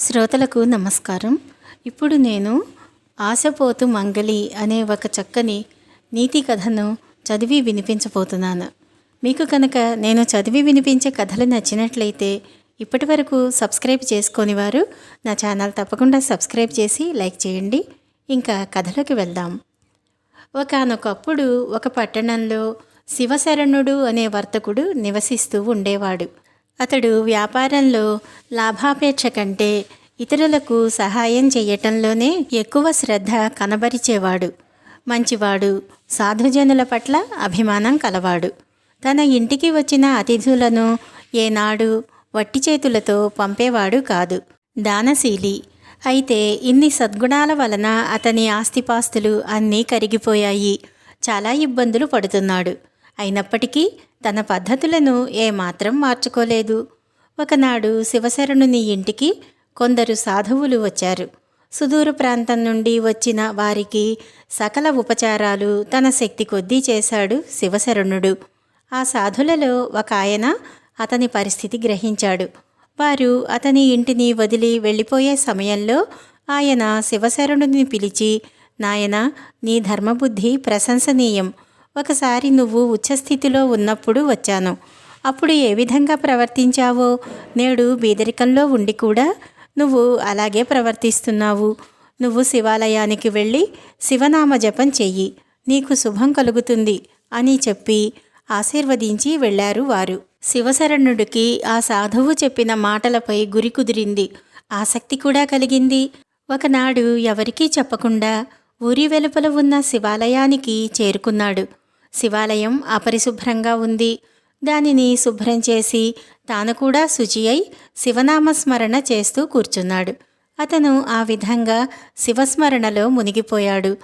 శ్రోతలకు నమస్కారం. ఇప్పుడు నేను ఆశపోతు మంగలి అనే ఒక చక్కని నీతి కథను చదివి వినిపించబోతున్నాను. మీకు కనుక నేను చదివి వినిపించే కథలు నచ్చినట్లయితే ఇప్పటి వరకు సబ్స్క్రైబ్ చేసుకొని వారు నా ఛానల్ తప్పకుండా సబ్స్క్రైబ్ చేసి లైక్ చేయండి. ఇంకా కథలోకి వెళ్దాం. ఒకానొకప్పుడు ఒక పట్టణంలో శివశరణుడు అనే వర్తకుడు నివసిస్తూ ఉండేవాడు. అతడు వ్యాపారంలో లాభాపేక్ష కంటే ఇతరులకు సహాయం చేయటంలోనే ఎక్కువ శ్రద్ధ కనబరిచేవాడు. మంచివాడు సాధుజనుల పట్ల అభిమానం కలవాడు. తన ఇంటికి వచ్చిన అతిథులను ఏనాడు వట్టి చేతులతో పంపేవాడు కాదు. దానశీలి. అయితే ఇన్ని సద్గుణాల వలన అతని ఆస్తిపాస్తులు అన్నీ కరిగిపోయాయి. చాలా ఇబ్బందులు పడుతున్నాడు. అయినప్పటికీ తన పద్ధతులను ఏమాత్రం మార్చుకోలేదు. ఒకనాడు శివశరణుని ఇంటికి కొందరు సాధువులు వచ్చారు. సుదూర ప్రాంతం నుండి వచ్చిన వారికి సకల ఉపచారాలు తన శక్తి కొద్దీ చేశాడు శివశరణుడు. ఆ సాధులలో ఒక ఆయన అతని పరిస్థితి గ్రహించాడు. వారు అతని ఇంటిని వదిలి వెళ్ళిపోయే సమయంలో ఆయన శివశరణుని పిలిచి నాయన నీ ధర్మబుద్ధి ప్రశంసనీయం. ఒకసారి నువ్వు ఉచ్చస్థితిలో ఉన్నప్పుడు వచ్చాను. అప్పుడు ఏ విధంగా ప్రవర్తించావో? నేడు బీదరికంలో ఉండి కూడా నువ్వు అలాగే ప్రవర్తిస్తున్నావు. నువ్వు శివాలయానికి వెళ్ళి శివనామ జపం చెయ్యి. నీకు శుభం కలుగుతుంది అని చెప్పి ఆశీర్వదించి వెళ్ళారు వారు. శివశరణుడికి ఆ సాధువు చెప్పిన మాటలపై గురి కుదిరింది. ఆసక్తి కూడా కలిగింది. ఒకనాడు ఎవరికీ చెప్పకుండా ఊరి వెలుపల ఉన్న శివాలయానికి చేరుకున్నాడు. శివాలయం అపరిశుభ్రంగా ఉంది. దానిని శుభ్రం చేసి తాను కూడా శుచి అయి శివనామస్మరణ చేస్తూ కూర్చున్నాడు. అతను ఆ విధంగా శివస్మరణలో మునిగిపోయాడు.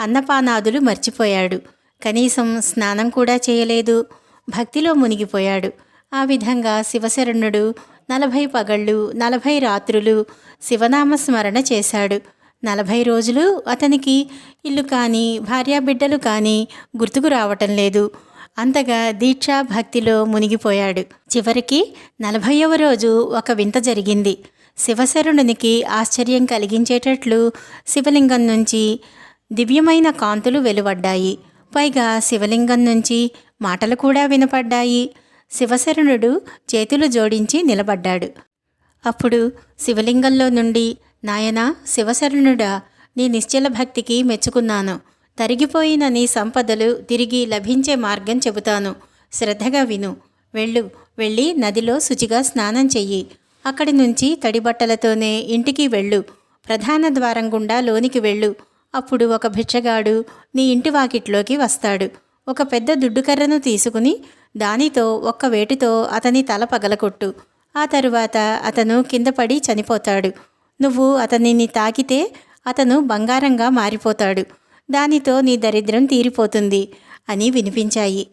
అన్నపానాదులు మర్చిపోయాడు. కనీసం స్నానం కూడా చేయలేదు. భక్తిలో మునిగిపోయాడు. ఆ విధంగా శివశరణుడు నలభై పగళ్ళు నలభై రాత్రులు శివనామస్మరణ చేశాడు. నలభై రోజులు అతనికి ఇల్లు కానీ భార్యాబిడ్డలు కానీ గుర్తుకు రావటం లేదు. అంతగా దీక్షా భక్తిలో మునిగిపోయాడు. చివరికి నలభైవ రోజు ఒక వింత జరిగింది. శివశరుణునికి ఆశ్చర్యం కలిగించేటట్లు శివలింగం నుంచి దివ్యమైన కాంతులు వెలువడ్డాయి. పైగా శివలింగం నుంచి మాటలు కూడా వినపడ్డాయి. శివశరణుడు చేతులు జోడించి నిలబడ్డాడు. అప్పుడు శివలింగంలో నుండి నాయనా శివశరణుడా నీ నిశ్చల భక్తికి మెచ్చుకున్నాను. తరిగిపోయిన నీ సంపదలు తిరిగి లభించే మార్గం చెబుతాను. శ్రద్ధగా విను. వెళ్ళు. వెళ్ళి నదిలో శుచిగా స్నానం చెయ్యి. అక్కడి నుంచి తడి బట్టలతోనే ఇంటికి వెళ్ళు. ప్రధాన ద్వారం గుండా లోనికి వెళ్ళు. అప్పుడు ఒక భిక్షగాడు నీ ఇంటి వాకిట్లోకి వస్తాడు. ఒక పెద్ద దుడ్డుకర్రను తీసుకుని దానితో ఒక్క వేటితో అతని తల పగలకొట్టు. ఆ తరువాత అతను కింద పడి చనిపోతాడు. నువ్వు అతనిని తాకితే అతను బంగారంగా మారిపోతాడు. దానితో నీ దరిద్రం తీరిపోతుంది అని వినిపించాయి.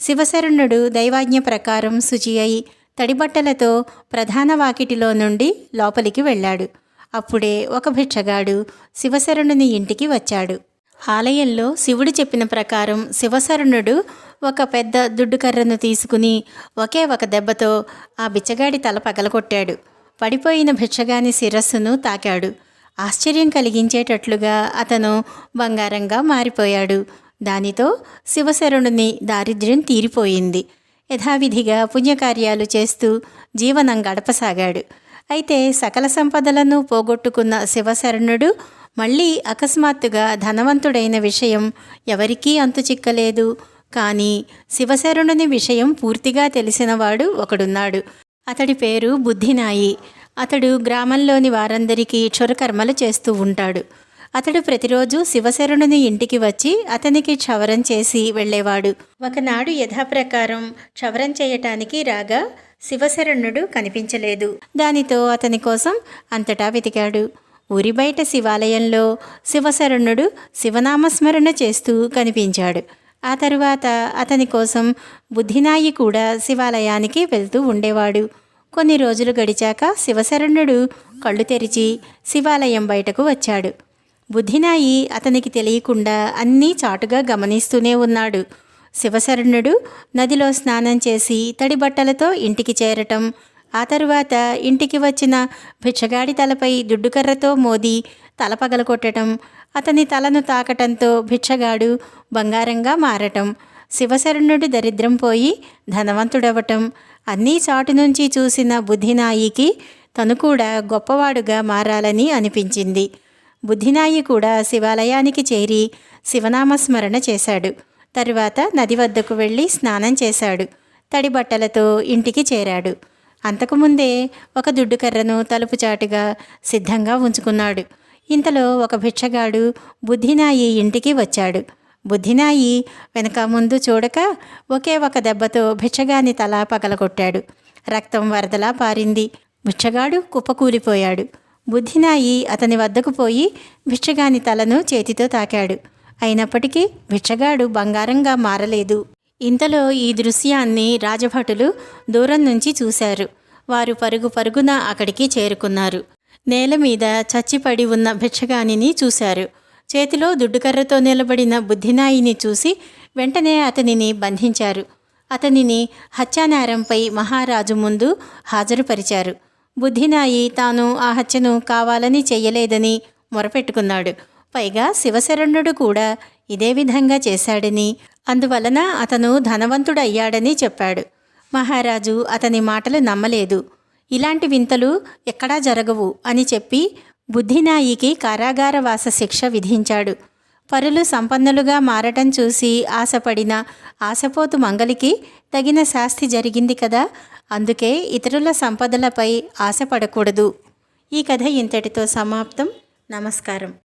శివశరణుడు దైవాజ్ఞ ప్రకారం శుచి అయి తడిబట్టలతో ప్రధాన వాకిటిలో నుండి లోపలికి వెళ్ళాడు. అప్పుడే ఒక భిక్షగాడు శివశరణుని ఇంటికి వచ్చాడు. ఆలయంలో శివుడు చెప్పిన ప్రకారం శివశరణుడు ఒక పెద్ద దుడ్డుకర్రను తీసుకుని ఒకే ఒక దెబ్బతో ఆ బిచ్చగాడి తల పగలగొట్టాడు. పడిపోయిన భిక్షగాని శిరస్సును తాకాడు. ఆశ్చర్యం కలిగించేటట్లుగా అతను బంగారంగా మారిపోయాడు. దానితో శివశరణుని దారిద్ర్యం తీరిపోయింది. యథావిధిగా పుణ్యకార్యాలు చేస్తూ జీవనం గడపసాగాడు. అయితే సకల సంపదలను పోగొట్టుకున్న శివశరణుడు మళ్ళీ అకస్మాత్తుగా ధనవంతుడైన విషయం ఎవరికీ అంతు చిక్కలేదు. కానీ శివశరణుని విషయం పూర్తిగా తెలిసినవాడు ఒకడున్నాడు. అతడి పేరు బుద్ధినాయి. అతడు గ్రామంలోని వారందరికీ క్షురకర్మలు చేస్తూ ఉంటాడు. అతడు ప్రతిరోజు శివశరణుని ఇంటికి వచ్చి అతనికి క్షవరం చేసి వెళ్ళేవాడు. ఒకనాడు యథాప్రకారం క్షవరం చేయటానికి రాగా శివశరణుడు కనిపించలేదు. దానితో అతని కోసం అంతటా వెతికాడు. ఊరి బయట శివాలయంలో శివశరణుడు శివనామస్మరణ చేస్తూ కనిపించాడు. ఆ తరువాత అతని కోసం బుద్ధినాయి కూడా శివాలయానికి వెళ్తూ ఉండేవాడు. కొన్ని రోజులు గడిచాక శివశరణుడు కళ్ళు తెరిచి శివాలయం బయటకు వచ్చాడు. బుద్ధినాయి అతనికి తెలియకుండా అన్నీ చాటుగా గమనిస్తూనే ఉన్నాడు. శివశరణుడు నదిలో స్నానం చేసి తడి బట్టలతో ఇంటికి చేరటం ఆ తరువాత ఇంటికి వచ్చిన భిక్షగాడి తలపై దుడ్డుకర్రతో మోది తల పగలకొట్టడం అతని తలను తాకటంతో భిక్షగాడు బంగారంగా మారటం శివశరణుడి దరిద్రం పోయి ధనవంతుడవటం అన్నీ చాటు నుంచి చూసిన బుద్ధినాయికి తను కూడా గొప్పవాడుగా మారాలని అనిపించింది. బుద్ధినాయి కూడా శివాలయానికి చేరి శివనామస్మరణ చేశాడు. తరువాత నది వద్దకు వెళ్ళి స్నానం చేశాడు. తడి బట్టలతో ఇంటికి చేరాడు. అంతకుముందే ఒక దుడ్డుకర్రను తలుపు చాటుగా సిద్ధంగా ఉంచుకున్నాడు. ఇంతలో ఒక భిక్షగాడు బుద్ధినాయి ఇంటికి వచ్చాడు. బుద్ధినాయి వెనక ముందు చూడక ఒకే ఒక దెబ్బతో భిక్షగాని తల పగలగొట్టాడు. రక్తం వరదలా పారింది. భిక్షగాడు కుప్పకూలిపోయాడు. బుద్ధినాయి అతని వద్దకు పోయి భిక్షగాని తలను చేతితో తాకాడు. అయినప్పటికీ భిక్షగాడు బంగారంగా మారలేదు. ఇంతలో ఈ దృశ్యాన్ని రాజభటులు దూరం నుంచి చూశారు. వారు పరుగు పరుగున అక్కడికి చేరుకున్నారు. నేల మీద చచ్చిపడి ఉన్న భిక్షగానిని చూశారు. చేతిలో దుడ్డుకర్రతో నిలబడిన బుద్ధినాయిని చూసి వెంటనే అతనిని బంధించారు. అతనిని హత్యానేరంపై మహారాజు ముందు హాజరుపరిచారు. బుద్ధినాయి తాను ఆ హత్యను కావాలని చెయ్యలేదని మొరపెట్టుకున్నాడు. పైగా శివశరణుడు కూడా ఇదే విధంగా చేశాడని అందువలన అతను ధనవంతుడయ్యాడని చెప్పాడు. మహారాజు అతని మాటలు నమ్మలేదు. ఇలాంటి వింతలు ఎక్కడా జరగవు అని చెప్పి బుద్ధినాయికి కారాగారవాస శిక్ష విధించాడు. పరులు సంపన్నులుగా మారటం చూసి ఆశపడిన ఆశపోతు మంగలికి తగిన శాస్తి జరిగింది కదా అందుకే ఇతరుల సంపదలపై ఆశపడకూడదు. ఈ కథ ఇంతటితో సమాప్తం. నమస్కారం.